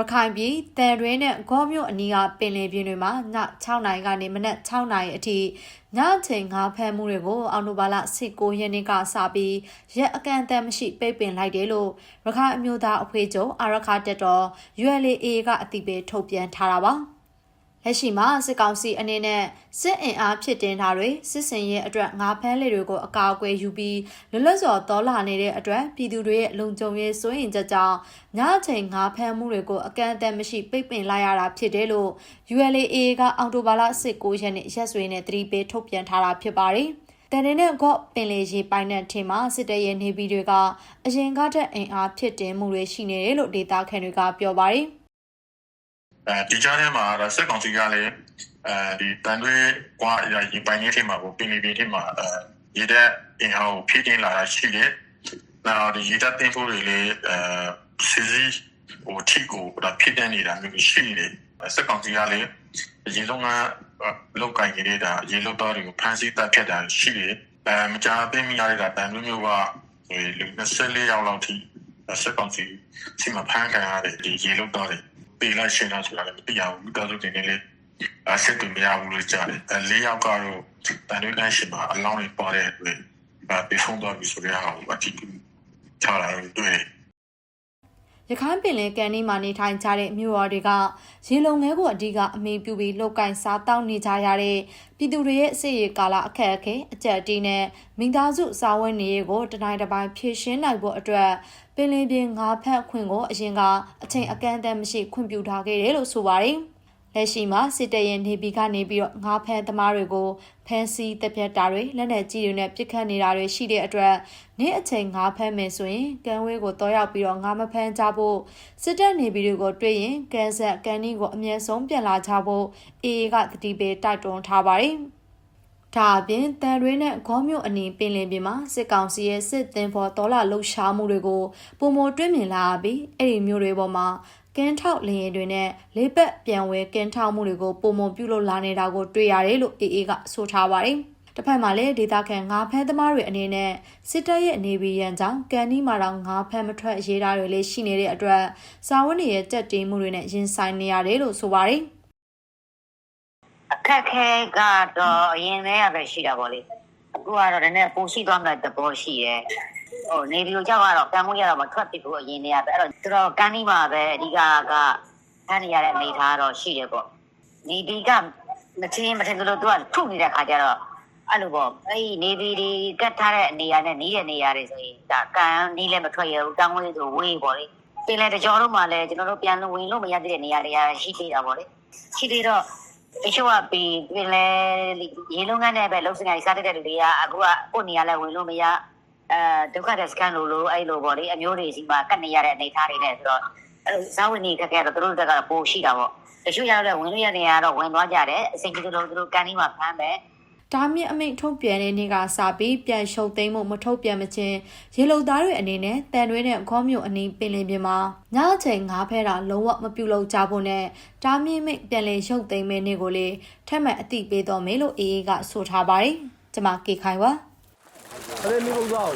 ရခိုင်ပြည်တန်တွင်းနဲ့ဂေါမြို့အနီးကပင်လယ်ပြင်တွေမှာည6နာရီကနေမနက်6နာရီအထိညအချိန်ငါးဖမ်းမှုတွေကိုအော်တိုဘာလ19ရက်နေ့ကစပြီးရက်အကန့်အသတ်မရှိပိတ်ပင်လိုက်တယ်လို့ရခိုင်အမျိုးသားအဖွဲ့ချုပ်အာရခတက်တော် ULA ကအသိပေးထုတ်ပြန်ထားတာပါ။ လက်ရှိမှာစစ်ကောင်စီအနေနဲ့စစ်အင်အားဖြစ်တင်တာတွေစစ်စင်ရဲ့အတွက်ငါးဖမ်းလေတွေကိုအကာအကွယ်ယူပြီးလွတ်လပ်စွာတော်လာနေတဲ့အတွက်ပြည်သူတွေရဲ့လုံခြုံရေးစိုးရင်ချက်ကြောင့်ညအချိန်ငါးဖမ်းမှုတွေကိုအကန့်အသတ်မရှိပိတ်ပင်လိုက်ရတာဖြစ်တယ်လို့ ULA ကအော်တိုဘာလ19ရက်နေ့ရက်စွဲနဲ့သတိပေးထုတ်ပြန်ထားတာဖြစ်ပါတယ်။တန်တဲ့ကော့ပင်လေရေပိုင်တဲ့ထင်မှာစစ်တပ်ရဲ့နေပြည်တွေကအရင်ကထက်အင်အားဖြစ်တင်မှုတွေရှိနေတယ်လို့ဒေတာခန်တွေကပြောပါတယ်။ အဲဒီကြားထဲမှာတော့စက်ကောင်စီကလည်းအဲဒီတန်တွေးကွာရင်ပိုင်နေထဲမှာကိုပင်လီပင်ထဲမှာအဲရတဲ့အင်အားကိုဖြည့်တင်လာတာရှိတယ်။နောက်ဒီရတဲ့တင်ဖို့တွေလည်းအဲစီစီဟိုထိကိုဒါဖြည့်တင်နေတာမျိုးရှိတယ်။စက်ကောင်စီကလည်းအရင်ဆုံးကလောက်ကင်နေတာရေလောက်တော်တွေကိုဖမ်းဆီးတပ်ဖြတ်တာရှိတယ်။အဲမကြာသိမိရတဲ့တန်တွေးမျိုးကလူ24ယောက်လောက်ထိစက်ကောင်စီစီမဖမ်းခံရတဲ့ဒီရေလောက်တော် တွေပေးလိုက်ရှင်းတော့ဆိုတာလည်းမသိရဘူးတော်တော်တင်နေလေအဆက်တူမရဘူးလို့ကြားတယ်အဲလေးယောက်ကတော့တန်တွေးတိုင်းရှိမှာအလောင်းတွေပေါ်တဲ့အတွက်အဲပြေဆုံးတော့ပြီဆိုတဲ့ဟာကိုအတိအကျလာတော့တွေ့တယ် ရခိုင်ပင်လယ်ကန်ဒီမှာနေထိုင်ကြတဲ့မြို့ရော်တွေကရေလုံငဲကိုအဓိကအမေပြုပြီးလောက်ကင်စားတောက်နေကြရတဲ့ပြည်သူတွေရဲ့အစီအကာလအခက်အခဲအကြက်တီးနဲ့မိသားစုစာဝတ်နေရေးကိုတနိုင်တစ်ပိုင်းဖြည့်ရှင်းနိုင်ဖို့အတွက်ပင်လယ်ပြင်ငါးဖက်ခွင့်ကိုအရင်ကအချိန်အကန့်အသတ်မရှိခွင့်ပြုထားခဲ့တယ်လို့ဆိုပါတယ်။ လက်ရှိမှာစစ်တပ်ရဲ့နေပြည်ကနေပြီးတော့ငါးဖမ်းသမားတွေကိုဖမ်းဆီးတပ်ဖြတ်တာတွေလက်နက်ကြီးတွေနဲ့ပစ်ခတ်နေတာတွေရှိတဲ့အတွက်နေ့အချိန်ငါးဖမ်းမယ်ဆိုရင်ကံဝေးကိုတောရောက်ပြီးတော့ငါမဖမ်းကြဖို့စစ်တပ်နေပြည်တွေကိုတွေ့ရင်ကန်ဆက်ကန်နီကိုအမြဲဆုံးပြန်လာကြဖို့အေအေကတတိပေးတိုက်တွန်းထားပါတယ်ဒါအပြင်တန်ရွေးနဲ့ဂေါမြို့အနီးပင်လယ်ပြင်မှာစစ်ကောင်စီရဲ့စစ်သင်္ဘောဒေါ်လာလှုပ်ရှားမှုတွေကိုပုံမတွင်းမြင်လာပြီးအဲ့ဒီမျိုးတွေပေါ်မှာ ကင်းထောက်လျင်တွေနဲ့လေးပတ်ပြန်ဝဲကင်းထောက်မှုတွေကိုပုံမပြုလုပ်လာနေတာကိုတွေ့ရတယ်လို့အေအေကဆိုထားပါတယ်။တစ်ဖက်မှာလည်းဒေတာခန်ငါးဖမ်းသမားတွေအနေနဲ့စစ်တပ်ရဲ့နေပြည်ရန်ကြောင့်ကန်ဒီမှာတော့ငါးဖမ်းမထွက်ရေးတာတွေလည်းရှိနေတဲ့အတွက်စာဝတ်နေရဲ့တက်တေးမှုတွေနဲ့ရင်ဆိုင်နေရတယ်လို့ဆိုပါတယ်။အခက်ခဲကတော့အရင်တည်းကပဲရှိတာပေါ့လေအခုကတော့နည်းနည်းပိုရှိသွားမှတဘောရှိတယ် ဟိုနေပြီးတော့ကြောက်ကတော့ကံမှုရတော့မထွက်ပြီဘူးအရင်တည်းကပဲအဲ့တော့သူတော့ကန်းဒီမှာပဲအဓိကကဖမ်းနေရတဲ့အနေထားတော့ရှိတယ်ပေါ့နေဒီကမချင်းမထင်လို့သူကထုနေတဲ့ခါကျတော့အဲ့လိုပေါ့အဲ့ဒီနေပြီးဒီကတ်ထားတဲ့နေရာနဲ့နီးတဲ့နေရာတွေဆိုရင်ဒါကံနီးလည်းမထွက်ရဘူးတောင်းဝေးဆိုဝေးပေါ့လေပင်လေတကြောတော့မှလည်းကျွန်တော်တို့ပြန်လို့ဝင်လို့မရတဲ့နေရာတွေကရှိသေးတာပေါ့လေရှိသေးတော့တချို့ကပြီးပြင်လဲရေလုံးကန်းနဲ့ပဲလုံးစင်ကစားတဲ့လူတွေကအခုကကိုနေရလဲဝင်လို့မရ အဲဒုက္ခတဲ့စကန်လို့လို့အဲ့လိုပေါ့လေအမျိုးတွေစီမှာကတ်နေရတဲ့အနေထားတွေနဲ့ဆိုတော့အဲဇာဝင်နေခက်ခဲတော့သူတို့တက်ကတော့ပိုရှိတာပေါ့တချို့ရောက်တော့ဝင်လို့ရနေရတော့ဝင်သွားကြတယ်အစိမ်ကြီးတို့သူတို့ကန်ဒီမှာဖမ်းမယ်ဒါမြင့်အမိန့်ထုတ်ပြန်တဲ့နေ့ကစပြီးပြန်ရှုပ်သိမ်းမှုမထုတ်ပြန်မချင်းရေလုံသားတွေအနေနဲ့တန်တွဲနဲ့ခေါမျိုးအနီးပင်လင်ပြင်မှာညအချိန်ငါးဖဲတာလုံးဝမပြုတ်လို့ကြဖို့နဲ့ဒါမြင့်မိန့်ပြန်လည်ရုပ်သိမ်းမဲ့နေ့ကိုလေထက်မှန်အသိပေးတော်မယ်လို့အေအေကဆိုထားပါတယ်။ကျွန်မကေခိုင်ပါ အဲ့ဒီမိဘကော